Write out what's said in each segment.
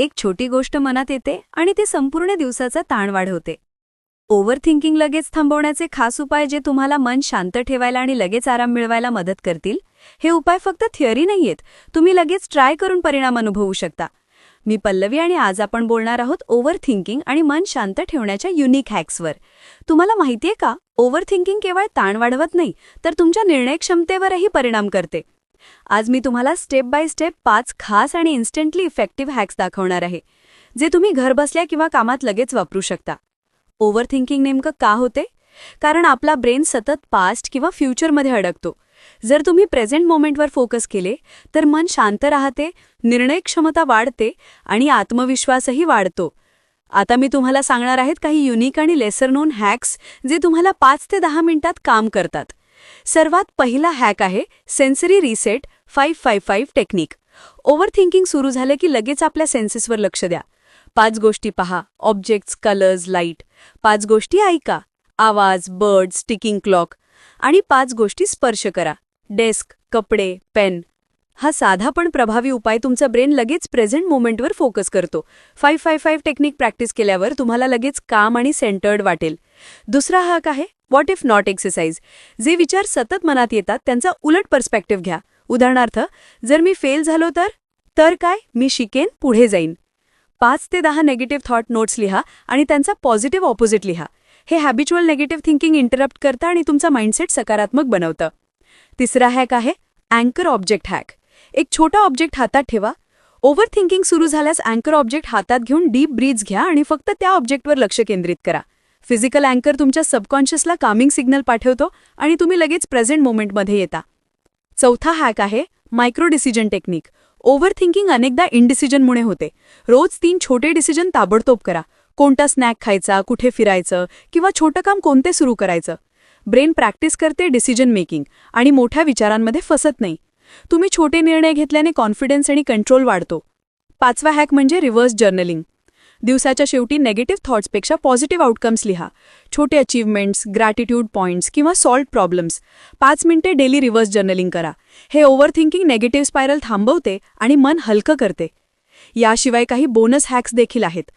एक छोटी गोष्ट मनात येते आणि ते संपूर्ण दिवसाचा ताण वाढवते ओव्हर थिंकिंग लगेच थांबवण्याचे खास उपाय जे तुम्हाला मन शांत ठेवायला आणि लगेच आराम मिळवायला मदत करतील हे उपाय फक्त थिअरी नाहीयेत. तुम्ही लगेच ट्राय करून परिणाम अनुभवू शकता. मी पल्लवी आणि आज आपण बोलणार आहोत ओव्हर थिंकिंग आणि मन शांत ठेवण्याच्या युनिक हॅक्सवर तुम्हाला माहितीये का? ओव्हर थिंकिंग केवळ ताण वाढवत नाही तर तुमच्या निर्णय क्षमतेवरही परिणाम करते. आज मी तुम्हाला स्टेप बाय स्टेप पाच खास आणि इन्स्टंटली इफेक्टिव्ह हॅक्स दाखवणार आहे जे तुम्ही घरबसल्या किंवा कामात लगेच वापरू शकता. ओव्हर थिंकिंग नेमकं का होते? कारण आपला ब्रेन सतत पास्ट किंवा फ्युचरमध्ये अडकतो. जर तुम्ही प्रेझेंट मोमेंटवर फोकस केले तर मन शांत राहते निर्णय क्षमता वाढते आणि आत्मविश्वासही वाढतो. आता मी तुम्हाला सांगणार आहेत काही युनिक आणि लेसर नोन हॅक्स जे तुम्हाला पाच ते दहा मिनिटात काम करतात. सर्वात पहिला हॅक आहे sensory reset five five five technique. Over thinking सुरू झालं की लगेच आपल्या सेन्सेसवर लक्ष द्या. पाच गोष्टी पहा. Objects colours light. पाच गोष्टी ऐका. आवाज बर्ड्स स्टिकिंग क्लॉक. आणि पाच गोष्टी स्पर्श करा. डेस्क कपडे पेन. हा साधा पण प्रभावी उपाय तुमचा ब्रेन लगेच प्रेझेंट मोमेंटवर फोकस करतो. Five five five technique practice केल्यावर तुम्हाला लगेच काम आणि सेंटर्ड वाटेल. दुसरा हाक आहे व्हॉट इफ नॉट एक्सरसाइज जे विचार सतत मनात येतात त्यांचा उलट पर्स्पेक्टिव्ह घ्या. उदाहरणार्थ जर मी फेल झालो तर? तर काय? मी शिकेन पुढे जाईन. पाच ते दहा नेगेटिव्ह थॉट नोट्स लिहा आणि त्यांचा पॉझिटिव्ह ऑपोजिट लिहा. हे हॅबिच्युअल नेगेटिव्ह थिंकिंग इंटरप्ट करतं आणि तुमचा माइंडसेट सकारात्मक बनवतं. तिसरा हॅक आहे अँकर ऑब्जेक्ट हॅक एक छोटा ऑब्जेक्ट हातात ठेवा. ओव्हर थिंकिंग सुरू झाल्यास अँकर ऑब्जेक्ट हातात घेऊन डीप ब्रीज घ्या आणि फक्त त्या ऑब्जेक्टवर लक्ष केंद्रित करा. फिजिकल अँकर तुमच्या सबकॉन्शियसला कामिंग सिग्नल पाठवतो आणि तुम्ही लगेच प्रेझेंट मोमेंटमध्ये येता. चौथा हॅक आहे micro decision technique over thinking अनेकदा इनडिसिजनमुळे होते. रोज तीन छोटे डिसिजन ताबडतोब करा. कोणता स्नॅक खायचा कुठे फिरायचं किंवा छोटं काम कोणते सुरू करायचं. ब्रेन प्रॅक्टिस करते डिसिजन मेकिंग आणि मोठ्या विचारांमध्ये फसत नाही. तुम्ही छोटे निर्णय घेतल्याने कॉन्फिडन्स आणि कंट्रोल वाढतो. पाचवा हॅक म्हणजे रिव्हर्स जर्नलिंग दिवसाच्या शेवटी नेगेटिव्ह थॉट्सपेक्षा पॉझिटिव्ह आउटकम्स लिहा. छोटे अचीवमेंट्स ग्रॅटिट्यूड पॉईंट्स किंवा सॉल्ट प्रॉब्लेम्स पाच मिनिटे डेली रिव्हर्स जर्नलिंग करा. हे ओव्हर थिंकिंग नेगेटिव्ह स्पायरल थांबवते आणि मन हलकं करते. याशिवाय काही बोनस हॅक्स देखील आहेत.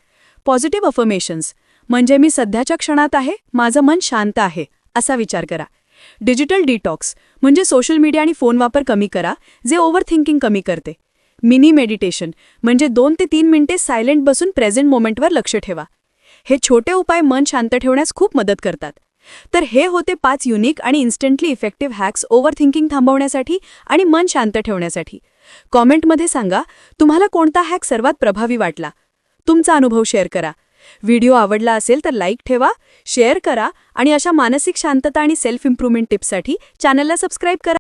पॉझिटिव्ह अफर्मेशन्स म्हणजे मी सध्याच्या क्षणात आहे माझं मन शांत आहे असा विचार करा. डिजिटल डिटॉक्स म्हणजे सोशल मीडिया आणि फोन वापर कमी करा जे ओव्हर थिंकिंग कमी करते. मिनी मेडिटेशन म्हणजे दोन ते तीन मिनिटे सायलेंट बसून प्रेझेंट मोमेंटवर लक्ष ठेवा. हे छोटे उपाय मन शांत ठेवण्यास खूप मदत करतात. तर हे होते पाच युनिक आणि instantly effective hacks over thinking थांबवण्यासाठी आणि मन शांत ठेवण्यासाठी. कॉमेंटमध्ये सांगा तुम्हाला कोणता हॅक सर्वात प्रभावी वाटला? तुमचा अनुभव शेअर करा. व्हिडिओ आवडला असेल तर लाईक ठेवा शेअर करा आणि अशा मानसिक शांतता आणि सेल्फ इम्प्रूव्हमेंट टिप्ससाठी चॅनलला सबस्क्राईब करा.